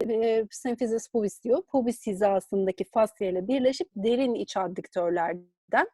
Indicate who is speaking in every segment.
Speaker 1: e, pubis diyor. Pubis hizasındaki fasya ile birleşip derin iç adduktörlerden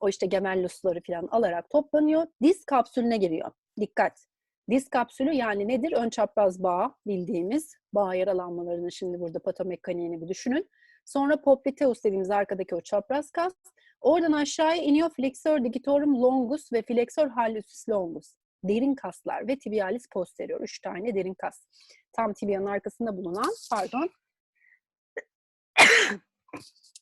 Speaker 1: o işte gemellusları falan alarak toplanıyor. Diz kapsülüne giriyor. Dikkat! Diz kapsülü yani nedir? Ön çapraz bağ bildiğimiz bağ yaralanmalarını şimdi burada patomekaniğini bir düşünün. Sonra popliteus dediğimiz arkadaki o çapraz kas. Oradan aşağıya iniyor flexor digitorum longus ve flexor hallucis longus. Derin kaslar ve tibialis posterior. Üç tane derin kas. Tam tibianın arkasında bulunan, pardon.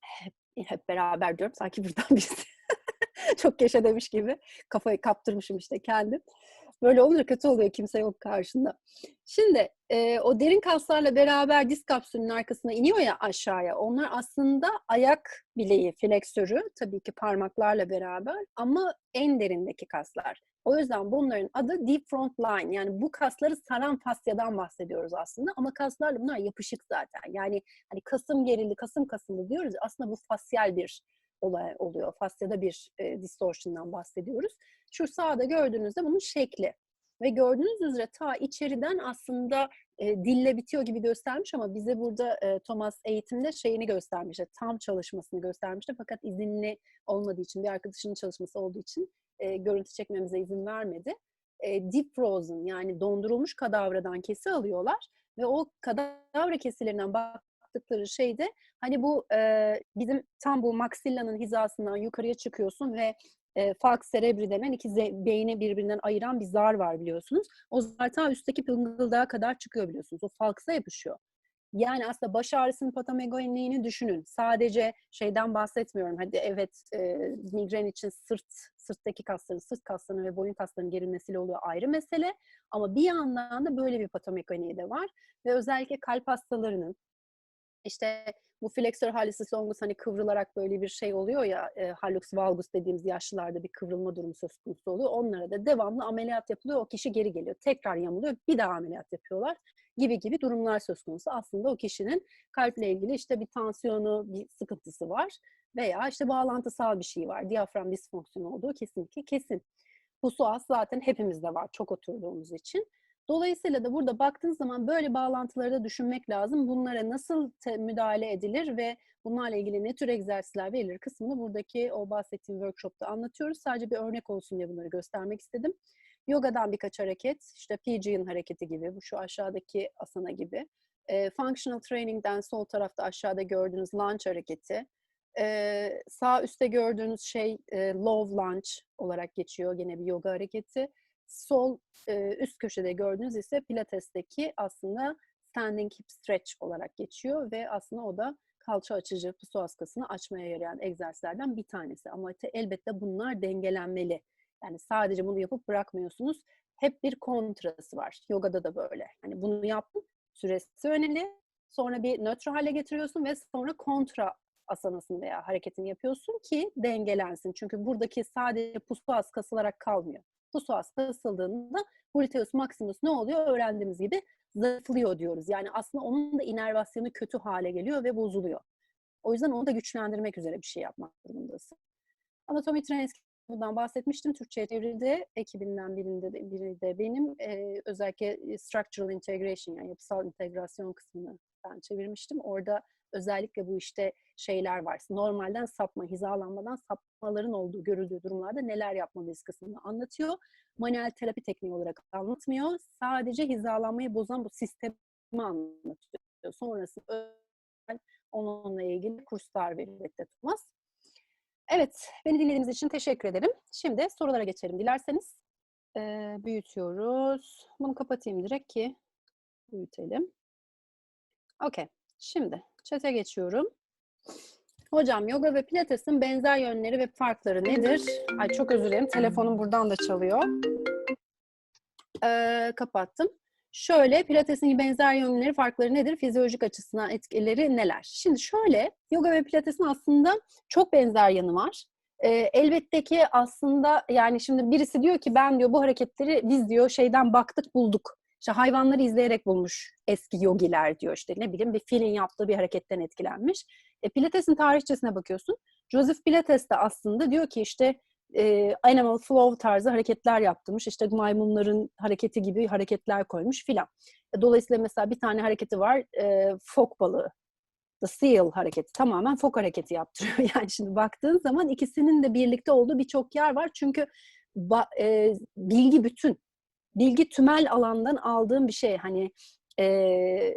Speaker 1: hep, hep beraber diyorum. Sanki buradan birisi çok yaşa demiş gibi. Kafayı kaptırmışım işte kendim. Böyle olunca kötü oluyor kimse yok karşında. Şimdi e, o derin kaslarla beraber disk kapsülünün arkasına iniyor ya aşağıya. Onlar aslında ayak bileği, fleksörü tabii ki parmaklarla beraber ama en derindeki kaslar. O yüzden bunların adı deep front line. Yani bu kasları saran fasyadan bahsediyoruz aslında. Ama kaslarla bunlar yapışık zaten. Yani hani kasım gerildi, kasım kasıldı diyoruz. Aslında bu fasyal bir olay oluyor. Fasyada bir e, distortion'dan bahsediyoruz. Şu sağda gördüğünüzde bunun şekli. Ve gördüğünüz üzere ta içeriden aslında e, dille bitiyor gibi göstermiş ama bize burada e, Thomas eğitimde şeyini göstermişti. Tam çalışmasını göstermişti. Fakat izinli olmadığı için, bir arkadaşının çalışması olduğu için e, görüntü çekmemize izin vermedi. E, deep frozen yani dondurulmuş kadavradan kesi alıyorlar ve o kadavra kesilerinden baktıkları şeyde hani bu e, bizim tam bu maxillanın hizasından yukarıya çıkıyorsun ve e, falx cerebri denen iki beyni birbirinden ayıran bir zar var biliyorsunuz. O zar ta üstteki pıngıldağa kadar çıkıyor biliyorsunuz. O falksa yapışıyor. Yani aslında baş ağrısının patomegoenliğini düşünün. Sadece şeyden bahsetmiyorum. Hadi evet e, migren için sırt, sırttaki kasların, sırt kaslarının ve boyun kaslarının gerilmesiyle oluyor ayrı mesele. Ama bir yandan da böyle bir patomegoniği de var. Ve özellikle kalp hastalarının işte bu flexor hallucis longus hani kıvrılarak böyle bir şey oluyor ya e, hallux valgus dediğimiz yaşlılarda bir kıvrılma durumu söz konusu oluyor. Onlara da devamlı ameliyat yapılıyor. O kişi geri geliyor. Tekrar yamuluyor. Bir daha ameliyat yapıyorlar gibi gibi durumlar söz konusu. Aslında o kişinin kalple ilgili işte bir tansiyonu, bir sıkıntısı var veya işte bağlantısal bir şey var. Diyafram disfonksiyonu olduğu kesinlikle kesin. Bu suas zaten hepimizde var çok oturduğumuz için. Dolayısıyla da burada baktığınız zaman böyle bağlantıları da düşünmek lazım. Bunlara nasıl müdahale edilir ve bunlarla ilgili ne tür egzersizler verilir kısmını buradaki o bahsettiğim workshopta anlatıyoruz. Sadece bir örnek olsun diye bunları göstermek istedim. Yogadan birkaç hareket, işte Pigeon hareketi gibi, bu şu aşağıdaki asana gibi. E, functional Training'den sol tarafta aşağıda gördüğünüz lunge hareketi. E, sağ üstte gördüğünüz şey e, low lunge olarak geçiyor, gene bir yoga hareketi. Sol e, üst köşede gördüğünüz ise pilatesteki aslında standing hip stretch olarak geçiyor ve aslında o da kalça açıcı psoas kasını açmaya yarayan egzersizlerden bir tanesi. Ama elbette bunlar dengelenmeli. Yani sadece bunu yapıp bırakmıyorsunuz. Hep bir kontrası var. Yogada da böyle. Hani bunu yaptın, süresi önemli. Sonra bir nötr hale getiriyorsun ve sonra kontra asanasını veya hareketini yapıyorsun ki dengelensin. Çünkü buradaki sadece psoas kasılarak kalmıyor. Psoas kasıldığında gluteus maximus ne oluyor? Öğrendiğimiz gibi zayıflıyor diyoruz. Yani aslında onun da inervasyonu kötü hale geliyor ve bozuluyor. O yüzden onu da güçlendirmek üzere bir şey yapmak durumundasın. Anatomy Trains bundan bahsetmiştim. Türkçe'ye çevrildi. Ekibinden birinde de, biri de benim. E, özellikle structural integration yani yapısal integrasyon kısmını ben çevirmiştim. Orada özellikle bu işte şeyler var. Normalden sapma, hizalanmadan sapmaların olduğu, görüldüğü durumlarda neler yapmalıyız kısmını anlatıyor. Manuel terapi tekniği olarak anlatmıyor. Sadece hizalanmayı bozan bu sistemi anlatıyor. Sonrasında onunla ilgili kurslar veriyor Thomas. Evet, beni dinlediğiniz için teşekkür ederim. Şimdi sorulara geçelim dilerseniz. Ee, büyütüyoruz. Bunu kapatayım direkt ki büyütelim. Okey. Şimdi chat'e geçiyorum. Hocam yoga ve pilatesin benzer yönleri ve farkları nedir? Ay çok özür dilerim. Telefonum buradan da çalıyor. Ee, kapattım. Şöyle pilatesin benzer yönleri, farkları nedir? Fizyolojik açısından etkileri neler? Şimdi şöyle yoga ve pilatesin aslında çok benzer yanı var. Ee, elbette ki aslında yani şimdi birisi diyor ki ben diyor bu hareketleri biz diyor şeyden baktık bulduk. İşte hayvanları izleyerek bulmuş eski yogiler diyor işte ne bileyim bir filin yaptığı bir hareketten etkilenmiş. E, Pilates'in tarihçesine bakıyorsun. Joseph Pilates de aslında diyor ki işte e, animal flow tarzı hareketler yaptırmış. İşte maymunların hareketi gibi hareketler koymuş filan. E, Dolayısıyla mesela bir tane hareketi var. E, fok balığı. The seal hareketi. Tamamen fok hareketi yaptırıyor. Yani şimdi baktığın zaman ikisinin de birlikte olduğu birçok yer var. Çünkü ba- e, bilgi bütün. Bilgi tümel alandan aldığım bir şey. Hani e,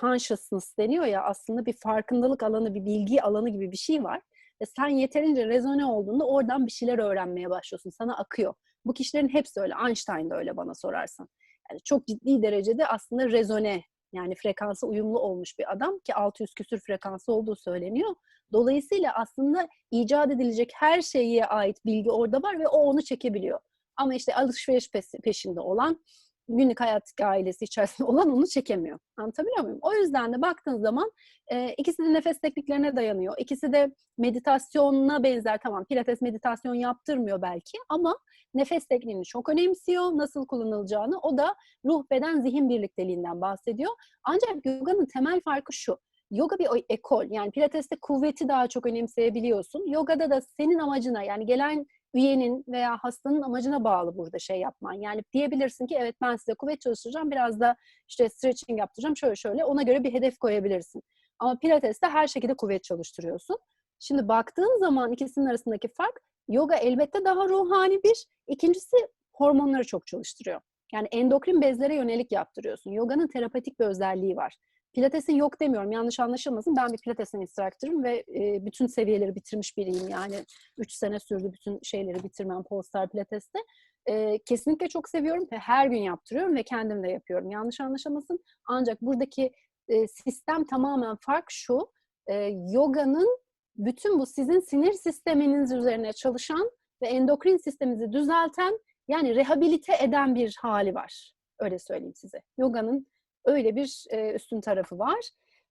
Speaker 1: consciousness deniyor ya aslında bir farkındalık alanı, bir bilgi alanı gibi bir şey var. Ve sen yeterince rezone olduğunda oradan bir şeyler öğrenmeye başlıyorsun. Sana akıyor. Bu kişilerin hepsi öyle. Einstein de öyle bana sorarsan. Yani çok ciddi derecede aslında rezone yani frekansı uyumlu olmuş bir adam ki 600 küsür frekansı olduğu söyleniyor. Dolayısıyla aslında icat edilecek her şeye ait bilgi orada var ve o onu çekebiliyor. Ama işte alışveriş peşinde olan günlük hayat ailesi içerisinde olan onu çekemiyor. Anlatabiliyor muyum? O yüzden de baktığın zaman e, ikisi de nefes tekniklerine dayanıyor. İkisi de meditasyonuna benzer. Tamam pilates meditasyon yaptırmıyor belki ama nefes tekniğini çok önemsiyor. Nasıl kullanılacağını. O da ruh, beden, zihin birlikteliğinden bahsediyor. Ancak yoganın temel farkı şu. Yoga bir ekol. Yani pilateste kuvveti daha çok önemseyebiliyorsun. Yogada da senin amacına yani gelen üyenin veya hastanın amacına bağlı burada şey yapman. Yani diyebilirsin ki evet ben size kuvvet çalıştıracağım, biraz da işte stretching yaptıracağım, şöyle şöyle. Ona göre bir hedef koyabilirsin. Ama pilateste her şekilde kuvvet çalıştırıyorsun. Şimdi baktığın zaman ikisinin arasındaki fark, yoga elbette daha ruhani bir. İkincisi hormonları çok çalıştırıyor. Yani endokrin bezlere yönelik yaptırıyorsun. Yoganın terapetik bir özelliği var. Pilates'in yok demiyorum yanlış anlaşılmasın. Ben bir Pilates'in instruktörüm ve e, bütün seviyeleri bitirmiş biriyim. Yani 3 sene sürdü bütün şeyleri bitirmem Polestar Pilates'te. E, kesinlikle çok seviyorum ve her gün yaptırıyorum ve kendim de yapıyorum. Yanlış anlaşılmasın. Ancak buradaki e, sistem tamamen fark şu. E, yoganın bütün bu sizin sinir sisteminiz üzerine çalışan ve endokrin sisteminizi düzelten yani rehabilite eden bir hali var. Öyle söyleyeyim size. Yoganın Öyle bir e, üstün tarafı var.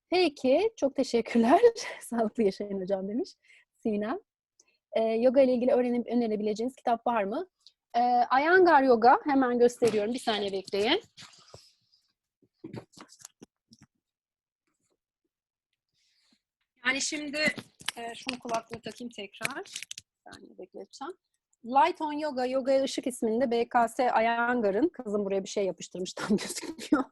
Speaker 1: Peki, çok teşekkürler. Sağlıklı yaşayın hocam demiş Sinem. E, yoga ile ilgili öğrenip önerebileceğiniz kitap var mı? E, Ayangar Yoga, hemen gösteriyorum. Bir saniye bekleyin. Yani şimdi e, şunu kulaklığı takayım tekrar. Bir saniye bekleteceğim. Light on Yoga, Yoga Işık isminde BKS Ayangar'ın, kızım buraya bir şey yapıştırmış tam gözükmüyor.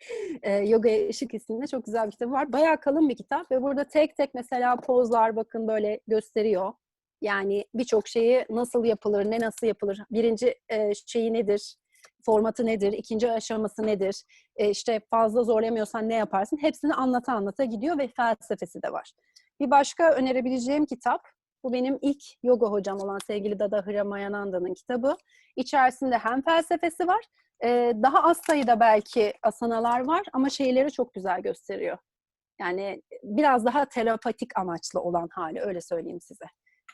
Speaker 1: e, Yoga Işık isminde çok güzel bir kitabı var. Bayağı kalın bir kitap ve burada tek tek mesela pozlar bakın böyle gösteriyor. Yani birçok şeyi nasıl yapılır, ne nasıl yapılır, birinci e, şeyi nedir, formatı nedir, ikinci aşaması nedir, e, işte fazla zorlayamıyorsan ne yaparsın, hepsini anlata anlata gidiyor ve felsefesi de var. Bir başka önerebileceğim kitap, bu benim ilk yoga hocam olan sevgili Dada Hıramayananda'nın kitabı. İçerisinde hem felsefesi var ee, daha az sayıda belki asanalar var ama şeyleri çok güzel gösteriyor. Yani biraz daha terapatik amaçlı olan hali öyle söyleyeyim size.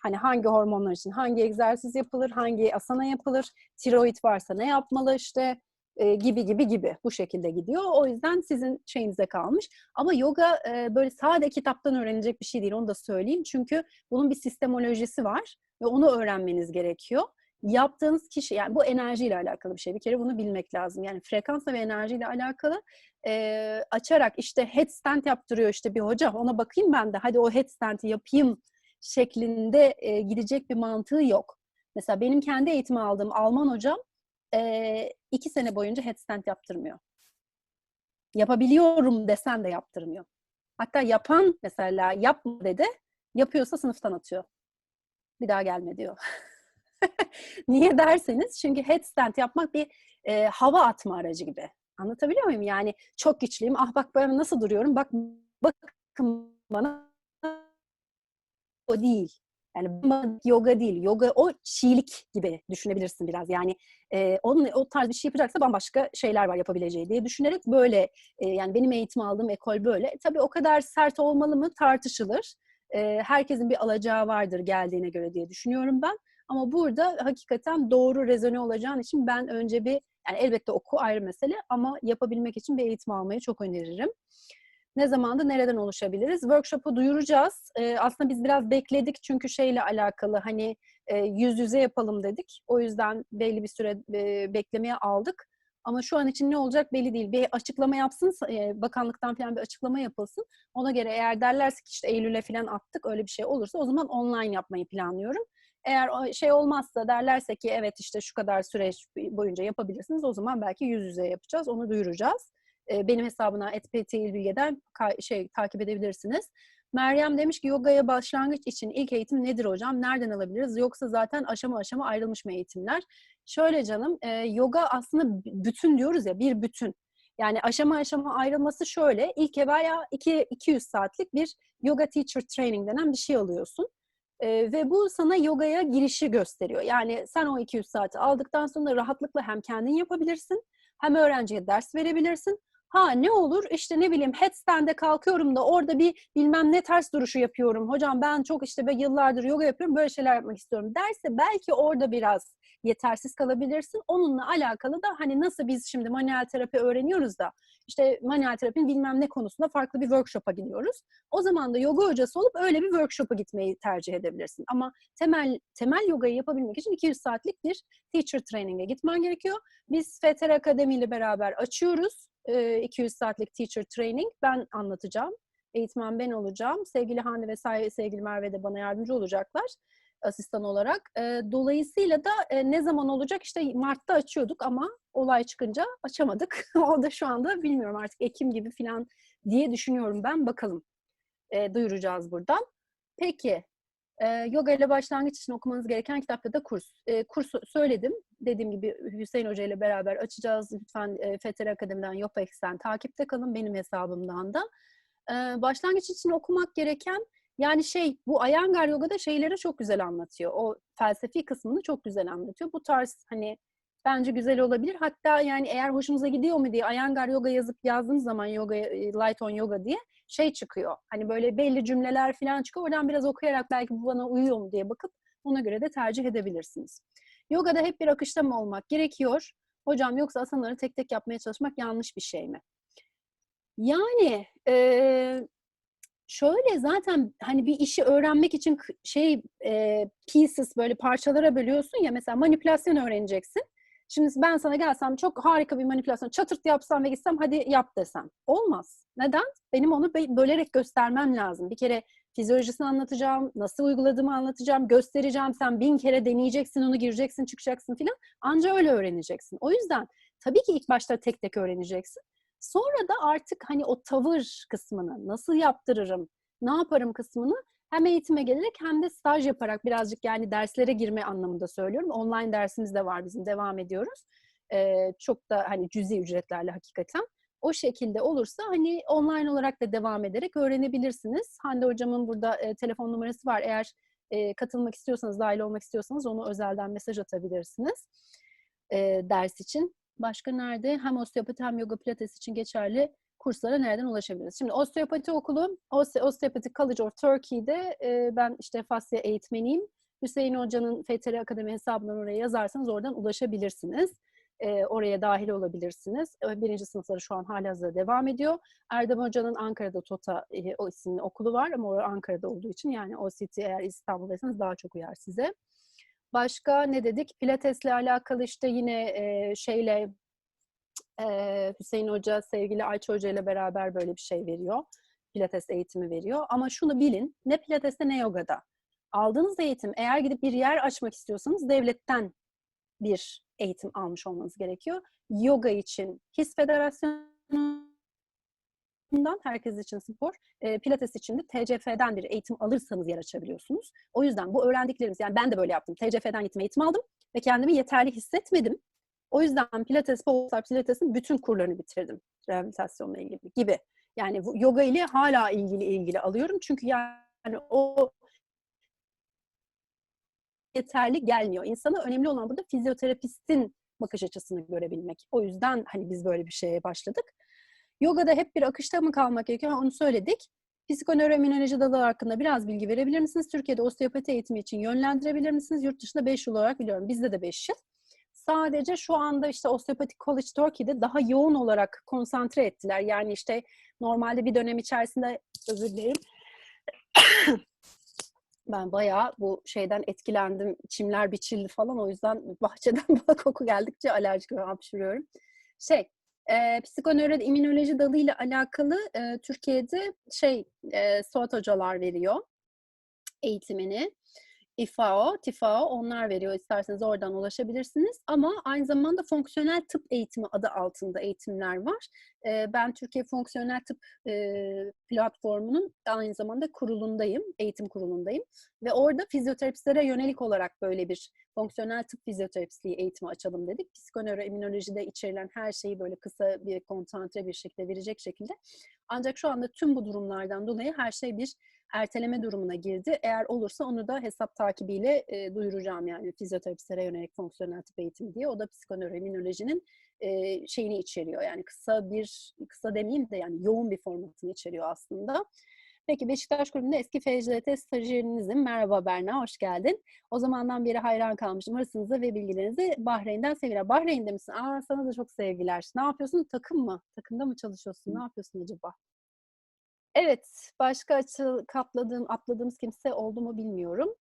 Speaker 1: Hani hangi hormonlar için hangi egzersiz yapılır, hangi asana yapılır, tiroid varsa ne yapmalı işte e, gibi gibi gibi bu şekilde gidiyor. O yüzden sizin şeyinize kalmış. Ama yoga e, böyle sade kitaptan öğrenilecek bir şey değil onu da söyleyeyim. Çünkü bunun bir sistemolojisi var ve onu öğrenmeniz gerekiyor yaptığınız kişi yani bu enerjiyle alakalı bir şey. Bir kere bunu bilmek lazım. Yani frekansla ve enerjiyle alakalı e, açarak işte headstand yaptırıyor işte bir hoca ona bakayım ben de hadi o headstand'i yapayım şeklinde e, gidecek bir mantığı yok. Mesela benim kendi eğitimi aldığım Alman hocam e, iki sene boyunca headstand yaptırmıyor. Yapabiliyorum desen de yaptırmıyor. Hatta yapan mesela yapma dedi, yapıyorsa sınıftan atıyor. Bir daha gelme diyor. Niye derseniz çünkü headstand yapmak bir e, hava atma aracı gibi. Anlatabiliyor muyum? Yani çok güçlüyüm. Ah bak böyle nasıl duruyorum. Bak bakın bana o değil. Yani yoga değil. Yoga o çiğlik gibi düşünebilirsin biraz. Yani e, onun o tarz bir şey yapacaksa bambaşka şeyler var yapabileceği diye düşünerek böyle e, yani benim eğitim aldığım ekol böyle. Tabii o kadar sert olmalı mı tartışılır. E, herkesin bir alacağı vardır geldiğine göre diye düşünüyorum ben. Ama burada hakikaten doğru rezone olacağın için ben önce bir yani elbette oku ayrı mesele ama yapabilmek için bir eğitim almayı çok öneririm. Ne zamanda nereden oluşabiliriz? Workshop'u duyuracağız. Ee, aslında biz biraz bekledik çünkü şeyle alakalı hani e, yüz yüze yapalım dedik. O yüzden belli bir süre e, beklemeye aldık. Ama şu an için ne olacak belli değil. Bir açıklama yapsın, e, bakanlıktan falan bir açıklama yapılsın. Ona göre eğer derlerse ki işte Eylül'e falan attık öyle bir şey olursa o zaman online yapmayı planlıyorum. Eğer şey olmazsa derlerse ki evet işte şu kadar süreç boyunca yapabilirsiniz o zaman belki yüz yüze yapacağız. Onu duyuracağız. E, benim hesabına etpt bilgeden şey takip edebilirsiniz. Meryem demiş ki yogaya başlangıç için ilk eğitim nedir hocam? Nereden alabiliriz? Yoksa zaten aşama aşama ayrılmış mı eğitimler? Şöyle canım, e, yoga aslında bütün diyoruz ya bir bütün. Yani aşama aşama ayrılması şöyle. İlk evvela 2 200 saatlik bir yoga teacher training denen bir şey alıyorsun. E, ve bu sana yogaya girişi gösteriyor. Yani sen o 200 saati aldıktan sonra rahatlıkla hem kendin yapabilirsin hem öğrenciye ders verebilirsin Ha ne olur işte ne bileyim headstand'e kalkıyorum da orada bir bilmem ne ters duruşu yapıyorum. Hocam ben çok işte yıllardır yoga yapıyorum böyle şeyler yapmak istiyorum derse belki orada biraz yetersiz kalabilirsin. Onunla alakalı da hani nasıl biz şimdi manuel terapi öğreniyoruz da işte manuel terapinin bilmem ne konusunda farklı bir workshop'a gidiyoruz. O zaman da yoga hocası olup öyle bir workshop'a gitmeyi tercih edebilirsin. Ama temel temel yogayı yapabilmek için 200 saatlik bir teacher training'e gitmen gerekiyor. Biz FTR Akademi ile beraber açıyoruz. 200 saatlik teacher training. Ben anlatacağım. Eğitmen ben olacağım. Sevgili Hande ve sevgili Merve de bana yardımcı olacaklar asistan olarak. Dolayısıyla da ne zaman olacak? İşte Mart'ta açıyorduk ama olay çıkınca açamadık. o da şu anda bilmiyorum artık Ekim gibi falan diye düşünüyorum ben. Bakalım. duyuracağız buradan. Peki. Yoga ile başlangıç için okumanız gereken kitapta da kurs. E, kursu söyledim. Dediğim gibi Hüseyin Hoca ile beraber açacağız. Lütfen e, FTR Akademi'den, Yopex'ten takipte kalın benim hesabımdan da. E, başlangıç için okumak gereken yani şey bu Ayangar Yoga'da şeyleri çok güzel anlatıyor. O felsefi kısmını çok güzel anlatıyor. Bu tarz hani bence güzel olabilir. Hatta yani eğer hoşunuza gidiyor mu diye Ayangar Yoga yazıp yazdığınız zaman yoga Light on Yoga diye şey çıkıyor. Hani böyle belli cümleler falan çıkıyor. Oradan biraz okuyarak belki bu bana uyuyor mu diye bakıp ona göre de tercih edebilirsiniz. Yogada hep bir akışta mı olmak gerekiyor? Hocam yoksa asanaları tek tek yapmaya çalışmak yanlış bir şey mi? Yani e, şöyle zaten hani bir işi öğrenmek için şey e, pieces böyle parçalara bölüyorsun ya mesela manipülasyon öğreneceksin. Şimdi ben sana gelsem çok harika bir manipülasyon çatırt yapsam ve gitsem hadi yap desem. Olmaz. Neden? Benim onu bölerek göstermem lazım. Bir kere fizyolojisini anlatacağım, nasıl uyguladığımı anlatacağım, göstereceğim. Sen bin kere deneyeceksin, onu gireceksin, çıkacaksın filan. Anca öyle öğreneceksin. O yüzden tabii ki ilk başta tek tek öğreneceksin. Sonra da artık hani o tavır kısmını, nasıl yaptırırım, ne yaparım kısmını hem eğitime gelerek hem de staj yaparak birazcık yani derslere girme anlamında söylüyorum. Online dersimiz de var bizim, devam ediyoruz. Ee, çok da hani cüzi ücretlerle hakikaten. O şekilde olursa hani online olarak da devam ederek öğrenebilirsiniz. Hande hocamın burada e, telefon numarası var. Eğer e, katılmak istiyorsanız, dahil olmak istiyorsanız onu özelden mesaj atabilirsiniz e, ders için. Başka nerede? Hem osteopati hem yoga pilates için geçerli kurslara nereden ulaşabiliriz? Şimdi osteopati okulu, Osteopati College of Turkey'de e, ben işte fasya eğitmeniyim. Hüseyin Hoca'nın FTR Akademi hesabından oraya yazarsanız oradan ulaşabilirsiniz. E, oraya dahil olabilirsiniz. Birinci sınıfları şu an halihazırda devam ediyor. Erdem Hoca'nın Ankara'da TOTA e, o isimli okulu var ama o Ankara'da olduğu için yani o city eğer İstanbul'daysanız daha çok uyar size. Başka ne dedik? Pilates'le alakalı işte yine e, şeyle e, Hüseyin Hoca, sevgili Ayça Hoca ile beraber böyle bir şey veriyor. Pilates eğitimi veriyor. Ama şunu bilin, ne pilateste ne yogada. Aldığınız eğitim eğer gidip bir yer açmak istiyorsanız devletten bir eğitim almış olmanız gerekiyor. Yoga için HIS Federasyonu'ndan herkes için spor, e, pilates için de TCF'den bir eğitim alırsanız yer açabiliyorsunuz. O yüzden bu öğrendiklerimiz, yani ben de böyle yaptım. TCF'den gittim eğitim aldım ve kendimi yeterli hissetmedim. O yüzden Pilates, Pulsar Pilates'in bütün kurlarını bitirdim rehabilitasyonla ilgili gibi. Yani yoga ile hala ilgili ilgili alıyorum. Çünkü yani o yeterli gelmiyor. İnsana önemli olan burada fizyoterapistin bakış açısını görebilmek. O yüzden hani biz böyle bir şeye başladık. Yogada hep bir akışta mı kalmak gerekiyor? Onu söyledik. Psikonöroimmünoloji dalı hakkında biraz bilgi verebilir misiniz? Türkiye'de osteopati eğitimi için yönlendirebilir misiniz? Yurt dışında 5 yıl olarak biliyorum. Bizde de 5 yıl. Sadece şu anda işte Osteopathic College Turkey'de daha yoğun olarak konsantre ettiler. Yani işte normalde bir dönem içerisinde özür dilerim. ben bayağı bu şeyden etkilendim. Çimler biçildi falan. O yüzden bahçeden bal koku geldikçe alerjik hapşırıyorum. Şey, e, psikonöro immünoloji dalı ile alakalı e, Türkiye'de şey e, Suat hocalar veriyor eğitimini. İFAO, TİFAO onlar veriyor. İsterseniz oradan ulaşabilirsiniz. Ama aynı zamanda fonksiyonel tıp eğitimi adı altında eğitimler var. Ben Türkiye Fonksiyonel Tıp platformunun aynı zamanda kurulundayım, eğitim kurulundayım. Ve orada fizyoterapistlere yönelik olarak böyle bir fonksiyonel tıp fizyoterapistliği eğitimi açalım dedik. Psikonöroimmünolojide içerilen her şeyi böyle kısa bir konsantre bir şekilde verecek şekilde. Ancak şu anda tüm bu durumlardan dolayı her şey bir erteleme durumuna girdi. Eğer olursa onu da hesap takibiyle e, duyuracağım yani fizyoterapistlere yönelik fonksiyonel tıp eğitimi diye. O da psikonöroimmünolojinin e, şeyini içeriyor. Yani kısa bir, kısa demeyeyim de yani yoğun bir formatını içeriyor aslında. Peki Beşiktaş Kulübü'nde eski FCT stajyerinizim. Merhaba Berna, hoş geldin. O zamandan beri hayran kalmıştım. Hırsınızı ve bilgilerinizi Bahreyn'den sevgiler. Bahreyn'de misin? Aa sana da çok sevgiler. Ne yapıyorsun? Takım mı? Takımda mı çalışıyorsun? Ne yapıyorsun acaba? Evet, başka açı katladığım, atladığımız kimse oldu mu bilmiyorum.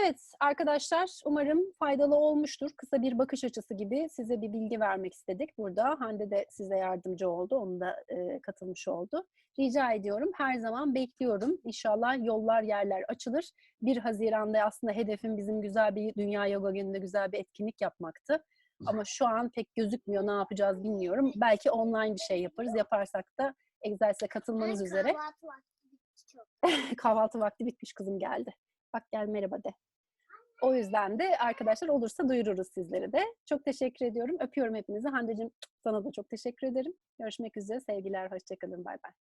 Speaker 1: Evet arkadaşlar, umarım faydalı olmuştur. Kısa bir bakış açısı gibi size bir bilgi vermek istedik burada. Hande de size yardımcı oldu, onu da e, katılmış oldu. Rica ediyorum, her zaman bekliyorum. İnşallah yollar, yerler açılır. 1 Haziran'da aslında hedefim bizim güzel bir Dünya Yoga Günü'nde güzel bir etkinlik yapmaktı. Ama şu an pek gözükmüyor, ne yapacağız bilmiyorum. Belki online bir şey yaparız. Yaparsak da egzersize katılmanız
Speaker 2: Ay,
Speaker 1: üzere.
Speaker 2: Kahvaltı vakti bitti çok.
Speaker 1: Kahvaltı vakti bitmiş kızım geldi. Bak gel merhaba de. O yüzden de arkadaşlar olursa duyururuz sizleri de. Çok teşekkür ediyorum. Öpüyorum hepinizi. Hande'cim sana da çok teşekkür ederim. Görüşmek üzere. Sevgiler. Hoşçakalın. Bay bay.